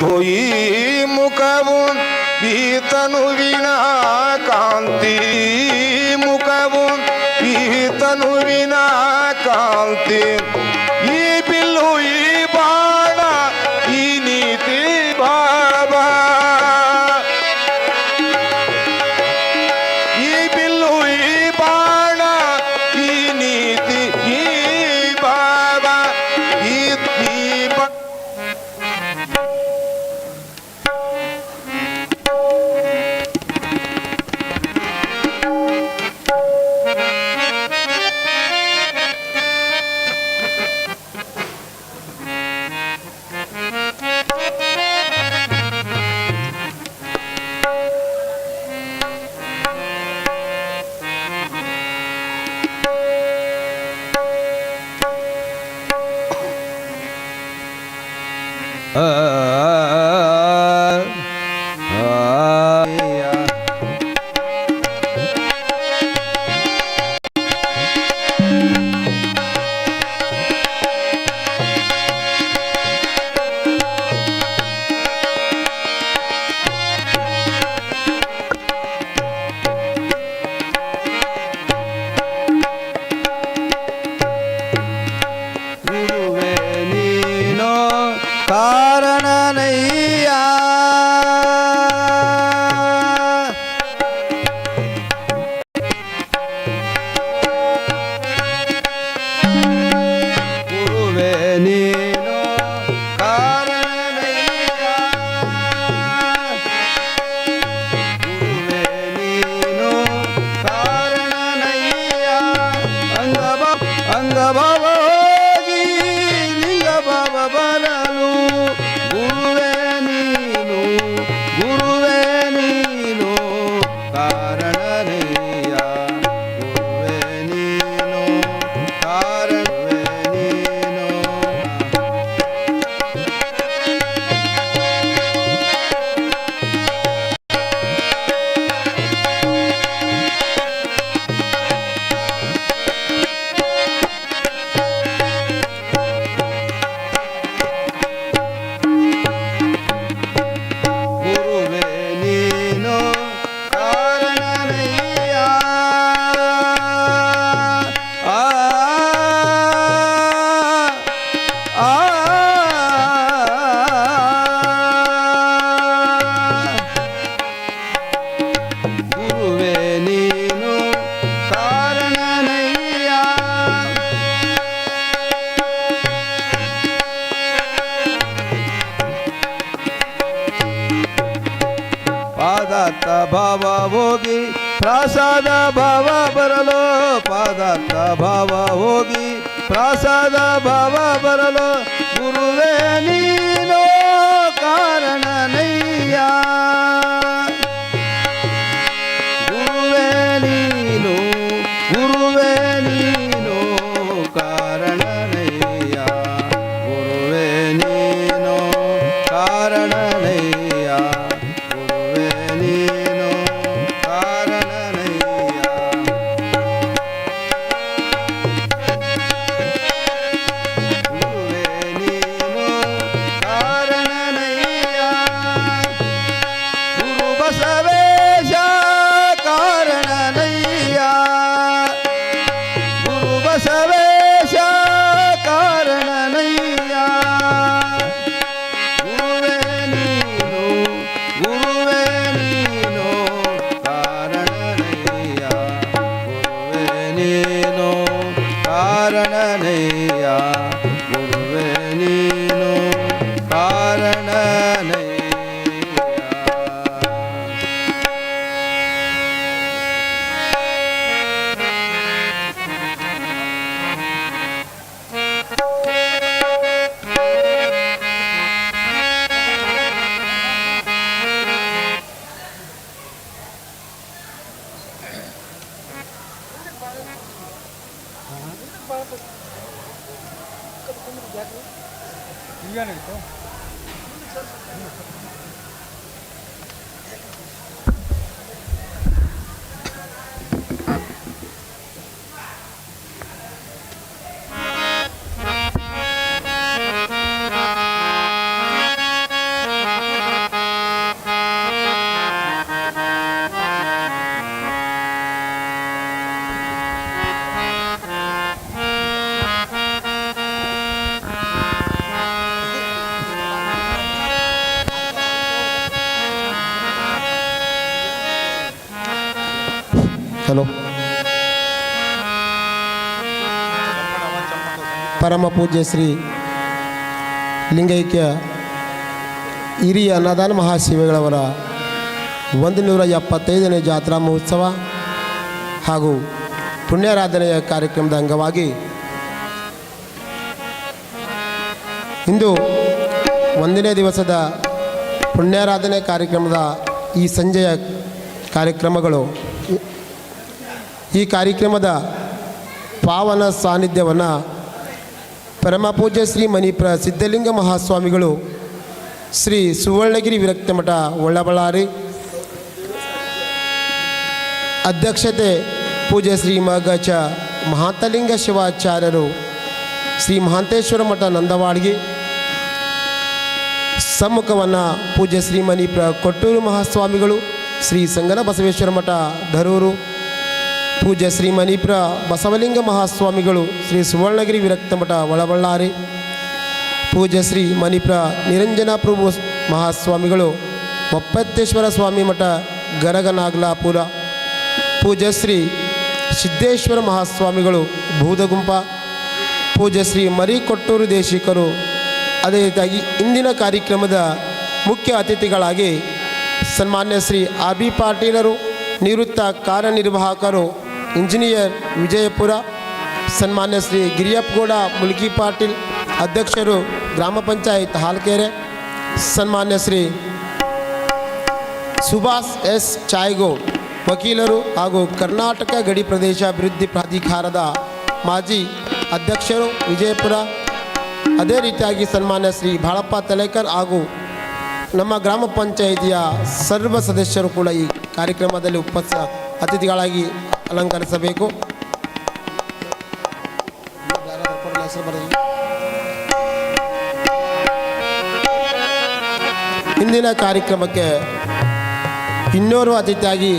कोई ಪೀತನುವಿನ ಕಾಂತಿ ಮುಖವು ಪೀತನುವಿನ ಕಾಂತಿ. ਕਾਰਨ ಪ್ರಾಸಾದ ಭಾವ ಬರಲು ಪಾದಾರ್ಥ ಭಾವ ಹೋಗಿ ಪ್ರಾಸಾದ ಭಾವ ಬರಲು ಗುರುವೇ ನೀನೋ ಕಾರಣನಯ್ಯ કારણને યા 이거 안에 있어. ಪರಮ ಪೂಜ್ಯ ಶ್ರೀ ಲಿಂಗೈಕ್ಯ ಹಿರಿಯ ಅನ್ನದಾನ ಮಹಾಶಿವಗಳವರ ಒಂದು ನೂರ ಎಪ್ಪತ್ತೈದನೇ ಜಾತ್ರಾ ಮಹೋತ್ಸವ ಹಾಗೂ ಪುಣ್ಯಾರಾಧನೆಯ ಕಾರ್ಯಕ್ರಮದ ಅಂಗವಾಗಿ ಇಂದು ಒಂದನೇ ದಿವಸದ ಪುಣ್ಯಾರಾಧನೆ ಕಾರ್ಯಕ್ರಮದ ಈ ಸಂಜೆಯ ಕಾರ್ಯಕ್ರಮಗಳು. ಈ ಕಾರ್ಯಕ್ರಮದ ಪಾವನ ಸಾನ್ನಿಧ್ಯವನ್ನು ಪರಮಪೂಜ್ಯ ಶ್ರೀ ಮಣಿಪ್ರ ಸಿದ್ಧಲಿಂಗ ಮಹಾಸ್ವಾಮಿಗಳು ಶ್ರೀ ಸುವರ್ಣಗಿರಿ ವಿರಕ್ತ ಮಠ ಒಳ್ಳಬಳ್ಳಾರಿ ಅಧ್ಯಕ್ಷತೆ ಪೂಜ್ಯ ಶ್ರೀ ಮಗಚ ಮಹಾಂತಲಿಂಗ ಶಿವಾಚಾರ್ಯರು ಶ್ರೀ ಮಹಾಂತೇಶ್ವರ ಮಠ ನಂದವಾಡಿಗೆ. ಸಮ್ಮುಖವನ್ನು ಪೂಜ್ಯ ಶ್ರೀ ಮಣಿಪ್ರ ಕೊಟ್ಟೂರು ಮಹಾಸ್ವಾಮಿಗಳು ಶ್ರೀ ಸಂಗನ ಬಸವೇಶ್ವರ ಮಠ ಧರೂರು. ಪೂಜ್ಯ ಶ್ರೀ ಮಣಿಪುರ ಬಸವಲಿಂಗ ಮಹಾಸ್ವಾಮಿಗಳು ಶ್ರೀ ಸುವರ್ಣಗಿರಿ ವಿರಕ್ತ ಮಠ ಒಳಬಳ್ಳಾರಿ. ಪೂಜ್ಯ ಶ್ರೀ ಮಣಿಪುರ ನಿರಂಜನ ಪ್ರಭು ಮಹಾಸ್ವಾಮಿಗಳು ಒಪ್ಪತ್ತೇಶ್ವರ ಸ್ವಾಮಿ ಮಠ ಗರಗನಾಗ್ಲಾಪುರ. ಪೂಜ್ಯ ಶ್ರೀ ಸಿದ್ದೇಶ್ವರ ಮಹಾಸ್ವಾಮಿಗಳು ಭೂದಗುಂಪ. ಪೂಜ್ಯ ಶ್ರೀ ಮರಿಕೊಟ್ಟೂರು ದೇಶಿಕರು. ಅದೇ ರೀತಿಯಾಗಿ ಇಂದಿನ ಕಾರ್ಯಕ್ರಮದ ಮುಖ್ಯ ಅತಿಥಿಗಳಾಗಿ ಸನ್ಮಾನ್ಯ ಶ್ರೀ ಆರ್ ಬಿ ಪಾಟೀಲರು, ನಿವೃತ್ತ ಕಾರ್ಯನಿರ್ವಾಹಕರು ಇಂಜಿನಿಯರ್ ವಿಜಯಪುರ, ಸನ್ಮಾನ್ಯ ಶ್ರೀ ಗಿರಿಯಪ್ಪಗೌಡ ಮುಲ್ಕಿ ಪಾಟೀಲ್, ಅಧ್ಯಕ್ಷರು ಗ್ರಾಮ ಪಂಚಾಯತ್ ಹಾಲ್ಕೆರೆ, ಸನ್ಮಾನ್ಯ ಶ್ರೀ ಸುಭಾಷ್ ಎಸ್ ಚಾಯ್ಗೋ, ವಕೀಲರು ಹಾಗೂ ಕರ್ನಾಟಕ ಗಡಿ ಪ್ರದೇಶ ಅಭಿವೃದ್ಧಿ ಪ್ರಾಧಿಕಾರದ ಮಾಜಿ ಅಧ್ಯಕ್ಷರು ವಿಜಯಪುರ. ಅದೇ ರೀತಿಯಾಗಿ ಸನ್ಮಾನ್ಯ ಶ್ರೀ ಬಾಳಪ್ಪ ತಲೇಕರ್ ಹಾಗೂ ನಮ್ಮ ಗ್ರಾಮ ಪಂಚಾಯಿತಿಯ ಸರ್ವ ಸದಸ್ಯರು ಕೂಡ ಈ ಕಾರ್ಯಕ್ರಮದಲ್ಲಿ ಉಪಸ್ಥ ಅತಿಥಿಗಳಾಗಿ ಅಲಂಕರಿಸಬೇಕು. ಇಂದಿನ ಕಾರ್ಯಕ್ರಮಕ್ಕೆ ಇನ್ನೋರ್ವ ಅತಿಥಿಯಾಗಿ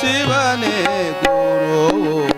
சிவனே குருவோ.